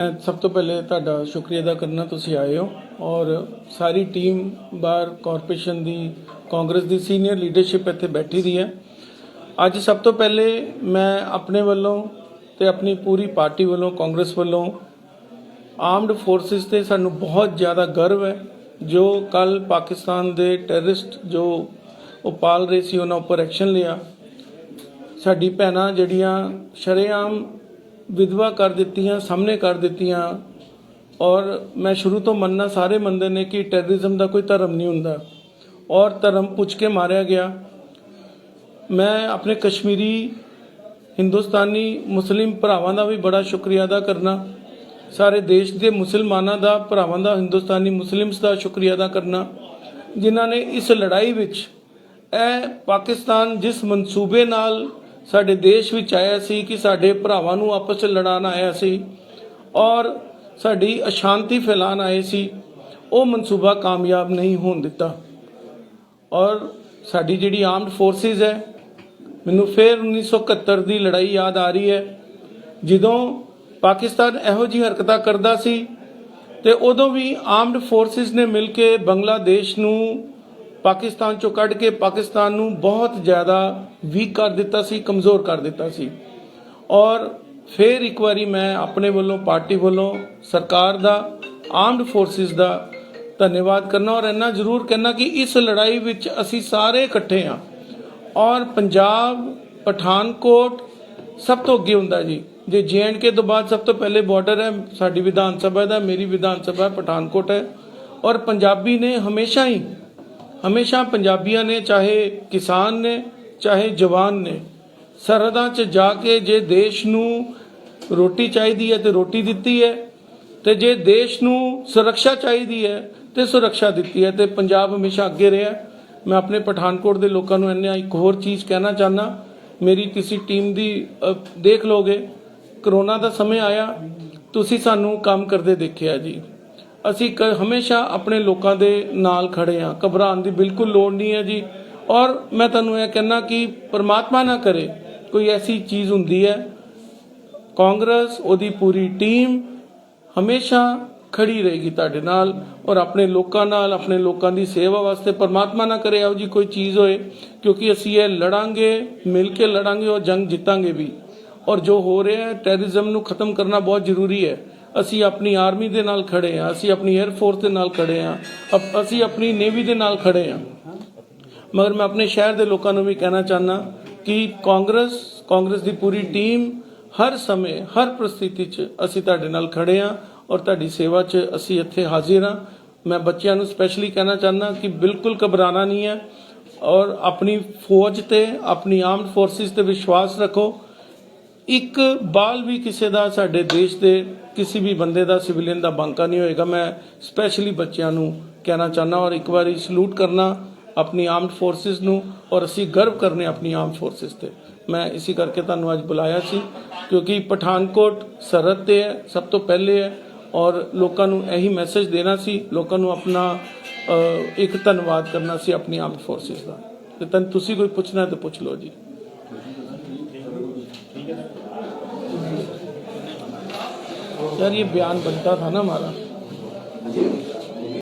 ਮੈਂ ਸਭ ਤੋਂ ਪਹਿਲੇ ਤੁਹਾਡਾ ਸ਼ੁਕਰੀਆ ਅਦਾ ਕਰਨਾ ਤੁਸੀਂ ਆਏ ਹੋ ਔਰ ਸਾਰੀ ਟੀਮ ਬਾਹਰ ਕਾਰਪੋਰੇਸ਼ਨ ਦੀ, ਕਾਂਗਰਸ ਦੀ ਸੀਨੀਅਰ ਲੀਡਰਸ਼ਿਪ ਇੱਥੇ ਬੈਠੀ ਦੀ ਹੈ। ਅੱਜ ਸਭ ਤੋਂ ਪਹਿਲੇ ਮੈਂ ਆਪਣੇ ਵੱਲੋਂ ਤੇ ਆਪਣੀ ਪੂਰੀ ਪਾਰਟੀ ਵੱਲੋਂ, ਕਾਂਗਰਸ ਵੱਲੋਂ ਆਰਮਡ ਫੋਰਸਿਸ ਤੇ ਸਾਨੂੰ ਬਹੁਤ ਜ਼ਿਆਦਾ ਗਰਵ ਹੈ, ਜੋ ਕੱਲ ਪਾਕਿਸਤਾਨ ਦੇ ਟੈਰਰਿਸਟ ਜੋ ਉਹ ਪਾਲ ਰਹੇ ਸੀ, ਉਹਨਾਂ ਉੱਪਰ ਐਕਸ਼ਨ ਲਿਆ। ਸਾਡੀ ਭੈਣਾਂ ਜਿਹੜੀਆਂ ਸ਼ਰੇਆਮ ਵਿਧਵਾ ਕਰ ਦਿੱਤੀਆਂ, ਸਾਹਮਣੇ ਕਰ ਦਿੱਤੀਆਂ। ਔਰ ਮੈਂ ਸ਼ੁਰੂ ਤੋਂ ਮੰਨਣਾ ਸਾਰੇ ਮੰਨਦੇ ਨੇ ਕਿ ਟੈਰਰਿਜ਼ਮ ਦਾ ਕੋਈ ਧਰਮ ਨਹੀਂ ਹੁੰਦਾ। ਔਰ ਧਰਮ ਪੁੱਛ ਕੇ ਮਾਰਿਆ ਗਿਆ। ਮੈਂ ਆਪਣੇ ਕਸ਼ਮੀਰੀ, ਹਿੰਦੁਸਤਾਨੀ, ਮੁਸਲਿਮ ਭਰਾਵਾਂ ਦਾ ਵੀ ਬੜਾ ਸ਼ੁਕਰੀਆ ਅਦਾ ਕਰਨਾ। ਸਾਰੇ ਦੇਸ਼ ਦੇ ਮੁਸਲਮਾਨਾਂ ਦਾ, ਭਰਾਵਾਂ ਦਾ, ਹਿੰਦੁਸਤਾਨੀ ਮੁਸਲਿਮਸ ਦਾ ਸ਼ੁਕਰੀਆ ਅਦਾ ਕਰਨਾ। ਜਿਨ੍ਹਾਂ ਨੇ ਇਸ ਲੜਾਈ ਵਿੱਚ, ਇਹ ਪਾਕਿਸਤਾਨ ਜਿਸ ਮਨਸੂਬੇ ਨਾਲ ਸਾਡੇ ਦੇਸ਼ ਵਿੱਚ ਆਇਆ ਸੀ ਕਿ ਸਾਡੇ ਭਰਾਵਾਂ ਨੂੰ ਆਪਸ ਵਿੱਚ ਲੜਾਉਣ ਆਇਆ ਸੀ ਔਰ ਸਾਡੀ ਅਸ਼ਾਂਤੀ ਫੈਲਾਣ ਆਏ ਸੀ। ਉਹ ਮਨਸੂਬਾ ਕਾਮਯਾਬ ਨਹੀਂ ਹੋਣ ਦਿੱਤਾ। ਔਰ ਸਾਡੀ ਜਿਹੜੀ ਆਰਮਡ ਫੋਰਸਿਸ ਹੈ, ਮੈਨੂੰ ਫਿਰ 1971 ਦੀ ਲੜਾਈ ਯਾਦ ਆ ਰਹੀ ਹੈ। ਜਦੋਂ ਪਾਕਿਸਤਾਨ ਇਹੋ ਜਿਹੀ ਹਰਕਤਾਂ ਕਰਦਾ ਸੀ ਤੇ ਉਦੋਂ ਵੀ ਆਰਮਡ ਫੋਰਸਿਸ ਨੇ ਮਿਲ ਕੇ ਬੰਗਲਾਦੇਸ਼ ਨੂੰ ਪਾਕਿਸਤਾਨ ਚੋਂ ਕੱਢ ਕੇ ਪਾਕਿਸਤਾਨ ਨੂੰ ਬਹੁਤ ਜ਼ਿਆਦਾ ਵੀਕ ਕਰ ਦਿੱਤਾ ਸੀ, ਕਮਜ਼ੋਰ ਕਰ ਦਿੱਤਾ ਸੀ। ਔਰ ਫਿਰ ਇੱਕ ਵਾਰੀ ਮੈਂ ਆਪਣੇ ਵੱਲੋਂ, ਪਾਰਟੀ ਵੱਲੋਂ, ਸਰਕਾਰ ਦਾ ਆਰਮਡ ਫੋਰਸਿਸ ਦਾ ਧੰਨਵਾਦ ਕਰਨਾ ਔਰ ਇੰਨਾ ਜ਼ਰੂਰ ਕਹਿਣਾ ਕਿ ਇਸ ਲੜਾਈ ਵਿੱਚ ਅਸੀਂ ਸਾਰੇ ਇਕੱਠੇ ਹਾਂ। ਔਰ ਪੰਜਾਬ, ਪਠਾਨਕੋਟ ਸਭ ਤੋਂ ਅੱਗੇ ਹੁੰਦਾ ਜੀ। ਜੇ ਜੀਐਨਕੇ ਤੋਂ ਬਾਅਦ ਸਭ ਤੋਂ ਪਹਿਲੇ ਬਾਰਡਰ ਹੈ, ਸਾਡੀ ਵਿਧਾਨ ਸਭਾ ਦਾ, ਮੇਰੀ ਵਿਧਾਨ ਸਭਾ ਪਠਾਨਕੋਟ ਹੈ। ਔਰ ਪੰਜਾਬੀ ਨੇ ਹਮੇਸ਼ਾ ਹੀ ਹਮੇਸ਼ਾ ਪੰਜਾਬੀਆਂ ਨੇ, ਚਾਹੇ ਕਿਸਾਨ ਨੇ, ਚਾਹੇ ਜਵਾਨ ਨੇ, ਸਰਹੱਦਾਂ 'ਚ ਜਾ ਕੇ ਜੇ ਦੇਸ਼ ਨੂੰ ਰੋਟੀ ਚਾਹੀਦੀ ਹੈ ਤੇ ਰੋਟੀ ਦਿੱਤੀ ਹੈ, ਤੇ ਜੇ ਦੇਸ਼ ਨੂੰ ਸੁਰੱਖਿਆ ਚਾਹੀਦੀ ਹੈ ਤੇ ਸੁਰੱਖਿਆ ਦਿੱਤੀ ਹੈ, ਤੇ ਪੰਜਾਬ ਹਮੇਸ਼ਾ ਅੱਗੇ ਰਿਹਾ। ਮੈਂ ਆਪਣੇ ਪਠਾਨਕੋਟ ਦੇ ਲੋਕਾਂ ਨੂੰ ਇੰਨਾ ਇੱਕ ਹੋਰ ਚੀਜ਼ ਕਹਿਣਾ ਚਾਹਨਾ ਮੇਰੀ ਕਿਸੇ ਟੀਮ ਦੀ ਦੇਖ ਲੋਗੇ, ਕਰੋਨਾ ਦਾ ਸਮੇਂ ਆਇਆ, ਤੁਸੀਂ ਸਾਨੂੰ ਕੰਮ ਕਰਦੇ ਦੇਖਿਆ ਜੀ। ਅਸੀਂ ਕ- ਹਮੇਸ਼ਾ ਆਪਣੇ ਲੋਕਾਂ ਦੇ ਨਾਲ ਖੜੇ ਹਾਂ। ਘਬਰਾਉਣ ਦੀ ਬਿਲਕੁਲ ਲੋੜ ਨਹੀਂ ਹੈ ਜੀ। ਔਰ ਮੈਂ ਤੁਹਾਨੂੰ ਇਹ ਕਹਿਣਾ ਕਿ ਪ੍ਰਮਾਤਮਾ ਨਾ ਕਰੇ, ਕੋਈ ਐਸੀ ਚੀਜ਼ ਹੁੰਦੀ ਹੈ। ਕਾਂਗਰਸ, ਉਹਦੀ ਪੂਰੀ ਟੀਮ ਹਮੇਸ਼ਾ ਖੜੀ ਰਹੇਗੀ ਤੁਹਾਡੇ ਨਾਲ ਔਰ ਆਪਣੇ ਲੋਕਾਂ ਨਾਲ, ਆਪਣੇ ਲੋਕਾਂ ਦੀ ਸੇਵਾ ਵਾਸਤੇ ਪਰਮਾਤਮਾ ਨਾ ਕਰੇ ਇਹੋ ਜੀ ਕੋਈ ਚੀਜ਼ ਹੋਏ, ਕਿਉਂਕਿ ਅਸੀਂ ਇਹ ਲੜਾਂਗੇ, ਮਿਲ ਕੇ ਲੜਾਂਗੇ ਔਰ ਜੰਗ ਜਿੱਤਾਂਗੇ ਵੀ। ਔਰ ਜੋ ਹੋ ਰਿਹਾ ਹੈ ਟੈਰਰਿਜ਼ਮ ਨੂੰ ਖਤਮ ਕਰਨਾ ਬਹੁਤ ਜ਼ਰੂਰੀ ਹੈ। ਅਸੀਂ ਆਪਣੀ ਆਰਮੀ ਦੇ ਨਾਲ ਖੜੇ ਹਾਂ ਅਸੀਂ ਆਪਣੀ 에ਅਰ ਫੋਰਸ ਦੇ ਨਾਲ ਖੜੇ ਹਾਂ ਅਸੀਂ ਆਪਣੀ ਨੇਵੀ ਦੇ ਨਾਲ ਖੜੇ ਹਾਂ ਮਗਰ ਮੈਂ ਆਪਣੇ ਸ਼ਹਿਰ ਦੇ ਲੋਕਾਂ ਨੂੰ ਵੀ ਕਹਿਣਾ ਚਾਹਨਾ ਕਿ ਕਾਂਗਰਸ ਕਾਂਗਰਸ ਦੀ ਪੂਰੀ ਟੀਮ ਹਰ ਸਮੇਂ, ਹਰ ਪ੍ਰਸਥਿਤੀ 'ਚ ਅਸੀਂ ਤੁਹਾਡੇ ਨਾਲ ਖੜੇ ਹਾਂ ਔਰ ਤੁਹਾਡੀ ਸੇਵਾ 'ਚ ਅਸੀਂ ਇੱਥੇ ਹਾਜ਼ਰ ਹਾਂ ਮੈਂ ਬੱਚਿਆਂ ਨੂੰ ਸਪੈਸ਼ਲੀ ਕਹਿਣਾ ਚਾਹਨਾ ਕਿ ਬਿਲਕੁਲ ਘਬਰਾਣਾ ਨਹੀਂ ਹੈ ਔਰ ਆਪਣੀ ਫੌਜ ਤੇ, ਆਪਣੀ ਆਰਮਡ ਫੋਰਸਿਸ ਤੇ ਵਿਸ਼ਵਾਸ ਰੱਖੋ। ਇੱਕ ਬਾਲ ਵੀ ਕਿਸੇ ਦਾ ਸਾਡੇ ਦੇਸ਼ ਦੇ ਕਿਸੇ ਵੀ ਬੰਦੇ ਦਾ, ਸਿਵਲੀਅਨ ਦਾ ਬਾਂਕਾ ਨਹੀਂ ਹੋਏਗਾ। ਮੈਂ ਸਪੈਸ਼ਲੀ ਬੱਚਿਆਂ ਨੂੰ ਕਹਿਣਾ ਚਾਹਨਾ ਔਰ ਇੱਕ ਵਾਰੀ ਸਲੂਟ ਕਰਨਾ ਆਪਣੀ ਆਰਮਡ ਫੋਰਸਿਸ ਨੂੰ ਔਰ ਅਸੀਂ ਗਰਵ ਕਰਨੇ ਆਪਣੀ ਆਰਮਡ ਫੋਰਸਿਸ ਤੇ। ਮੈਂ ਇਸੇ ਕਰਕੇ ਤੁਹਾਨੂੰ ਅੱਜ ਬੁਲਾਇਆ ਸੀ ਕਿਉਂਕਿ ਪਠਾਨਕੋਟ ਸਰਹੱਦ ਤੇ ਹੈ, ਸਭ ਤੋਂ ਪਹਿਲੇ ਹੈ ਔਰ ਲੋਕਾਂ ਨੂੰ ਇਹੀ ਮੈਸੇਜ ਦੇਣਾ ਸੀ, ਲੋਕਾਂ ਨੂੰ ਆਪਣਾ ਇੱਕ ਧੰਨਵਾਦ ਕਰਨਾ ਸੀ ਆਪਣੀ ਆਰਮਡ ਫੋਰਸਿਸ ਦਾ। ਤੇ ਤਨ ਤੁਸੀਂ ਕੋਈ ਪੁੱਛਣਾ ਹੈ ਤਾਂ ਪੁੱਛ ਲਓ ਜੀ। यार ये बयान बनता था ना हमारा